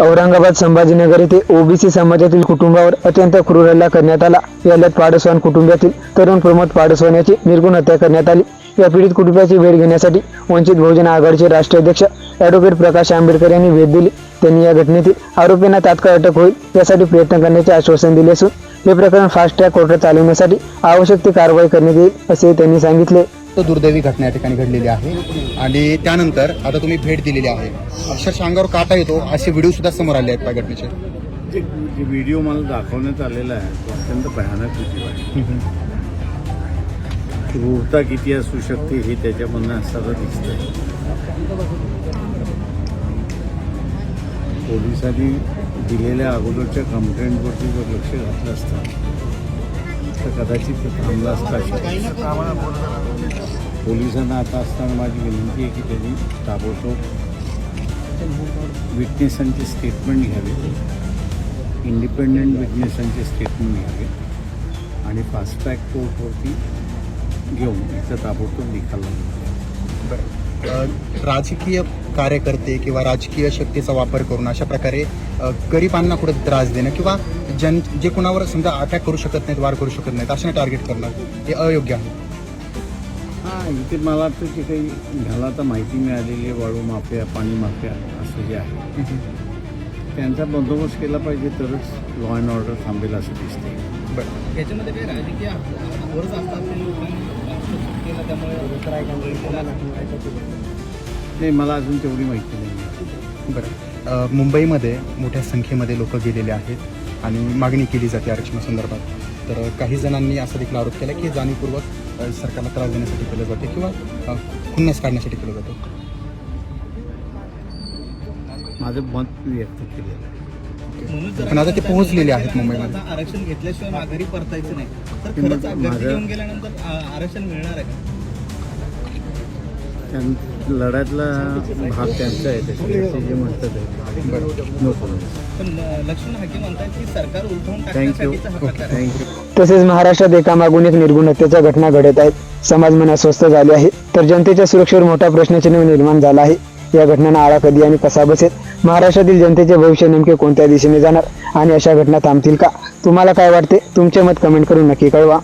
औरंगाबाद संभाजीनगर येथे ओबीसी समाजातील कुटुंबावर अत्यंत क्रूर हल्ला करण्यात आला. याल्यात पाडसवान कुटुंबातील तरुण प्रमोद पाडसवान याची निर्गुण हत्या करण्यात आली. या पीडित कुटुंबाची भेट घेण्यासाठी वंचित बहुजन आघाडीचे राष्ट्रीय अध्यक्ष ॲडव्होकेट प्रकाश आंबेडकर यांनी भेट दिली. त्यांनी या घटनेतील आरोपींना तात्काळ अटक होईल यासाठी प्रयत्न करण्याचे आश्वासन दिले असून हे प्रकरण फास्ट ट्रॅक कोर्टात चालवण्यासाठी आवश्यक ती कारवाई करण्यात येईल असे त्यांनी सांगितले. तो दुर्दैवी घटना या ठिकाणी घडलेली आहे. आणि त्यानंतर आता तुम्ही भेट दिलेली आहे. अक्षरशः अंगावर काटा येतो असे व्हिडिओ सुद्धा समोर आले आहेत त्या घटनेचे जे जे व्हिडिओ मला दाखवण्यात आलेला आहे तो अत्यंत भयानक व्हिडिओ आहे. क्रूरता किती असू शकते हे त्याच्यामधनं असताना दिसतंय. पोलिसांनी दिलेल्या अगोदरच्या कंप्लेंटवरती जर लक्ष घातलं असतं कदाचित थांबला असता पोलिसांना आता असताना माझी विनंती आहे की त्यांनी ताबडतोब विटनेसांचे स्टेटमेंट घ्यावे. इंडिपेंडंट विटनेसांचे स्टेटमेंट घ्यावे. आणि फास्ट ट्रॅक कोर्टवरती घेऊन याचा ताबडतोब निकाल राजकीय कार्यकर्ते किंवा राजकीय शक्तीचा वापर करून अशा प्रकारे गरिबांना कुठे त्रास देणं किंवा जन जे कुणावर समजा अटॅक करू शकत नाहीत वार करू शकत नाहीत अशाने टार्गेट करणं हे अयोग्य आहे हां इथे मला वाटतं की काही घाला आता माहिती मिळालेली आहे वाळू माफिया पाणी माफिया असं जे आहे त्यांचा बंदोबस्त केला पाहिजे तरच लॉ अँड ऑर्डर थांबेल असं दिसते बरं याच्यामध्ये काही राजकीय असतात त्यामुळे नाही मला अजून तेवढी माहिती नाही. बरं. अ, मुंबईमध्ये मोठ्या संख्येमध्ये लोक गेलेले आहेत आणि मागणी केली जाते आरक्षणासंदर्भात तर काही जणांनी असा देखील आरोप केला की जाणीवपूर्वक अ, सरकारला त्रास देण्यासाठी केलं जाते किंवा अ, खुन्नस काढण्यासाठी केलं जातं. माझं मत व्यक्त केलेलं आहे म्हणून जर पण आता ते पोहोचलेले आहेत मुंबईमध्ये. आता आरक्षण घेतल्याशिवाय माघारी परतायचं नाही. तर ते खरंच घेऊन गेल्यानंतर आ- आरक्षण मिळणार आहे का? त्यां लढ्यातला भाग त्यांचा आहे त्याच्यामुळे ते. जे म्हणतात थँक्यू आहे. थँक्यू तसेच महाराष्ट्रात एकामागून एक निर्गुण हत्येच्या घटना घडत आहेत. समाज मन अस्वस्थ झाले आहे. तर जनतेच्या सुरक्षेवर मोठा प्रश्नचिन्ह निर्माण झाला आहे. या घटनांना आळा कधी आणि कसा बसेल? महाराष्ट्रातील जनतेचे भविष्य नेमके कोणत्या दिशेने जाणार? आणि अशा घटना थांबतील का? तुम्हाला काय वाटते? तुमचे मत कमेंट करून नक्की कळवा.